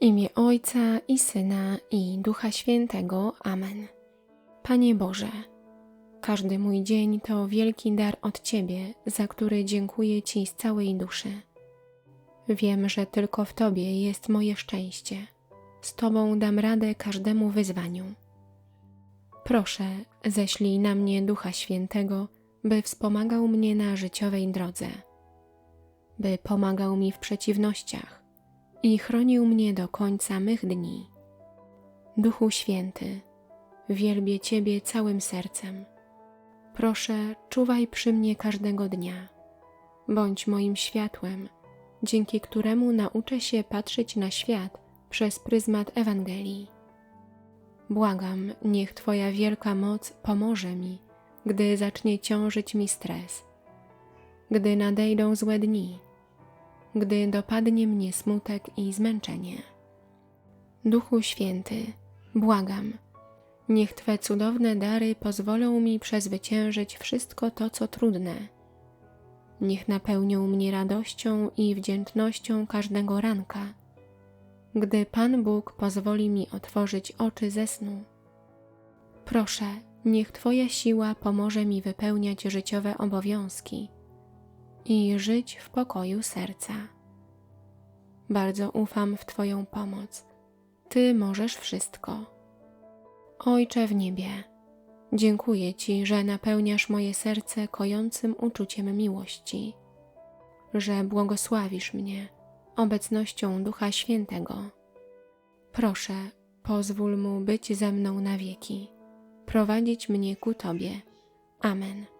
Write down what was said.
imię Ojca i Syna i Ducha Świętego. Amen. Panie Boże, każdy mój dzień to wielki dar od Ciebie, za który dziękuję Ci z całej duszy. Wiem, że tylko w Tobie jest moje szczęście. Z Tobą dam radę każdemu wyzwaniu. Proszę, ześlij na mnie Ducha Świętego, by wspomagał mnie na życiowej drodze, by pomagał mi w przeciwnościach i chronił mnie do końca mych dni. Duchu Święty, wielbię Ciebie całym sercem. Proszę, czuwaj przy mnie każdego dnia. Bądź moim światłem, dzięki któremu nauczę się patrzeć na świat przez pryzmat Ewangelii. Błagam, niech Twoja wielka moc pomoże mi, gdy zacznie ciążyć mi stres, gdy nadejdą złe dni, gdy dopadnie mnie smutek i zmęczenie. Duchu Święty, błagam, niech Twe cudowne dary pozwolą mi przezwyciężyć wszystko to, co trudne. Niech napełnią mnie radością i wdzięcznością każdego ranka, gdy Pan Bóg pozwoli mi otworzyć oczy ze snu. Proszę, niech Twoja siła pomoże mi wypełniać życiowe obowiązki i żyć w pokoju serca. Bardzo ufam w Twoją pomoc. Ty możesz wszystko. Ojcze w niebie, dziękuję Ci, że napełniasz moje serce kojącym uczuciem miłości, że błogosławisz mnie obecnością Ducha Świętego. Proszę, pozwól mu być ze mną na wieki, prowadzić mnie ku Tobie. Amen.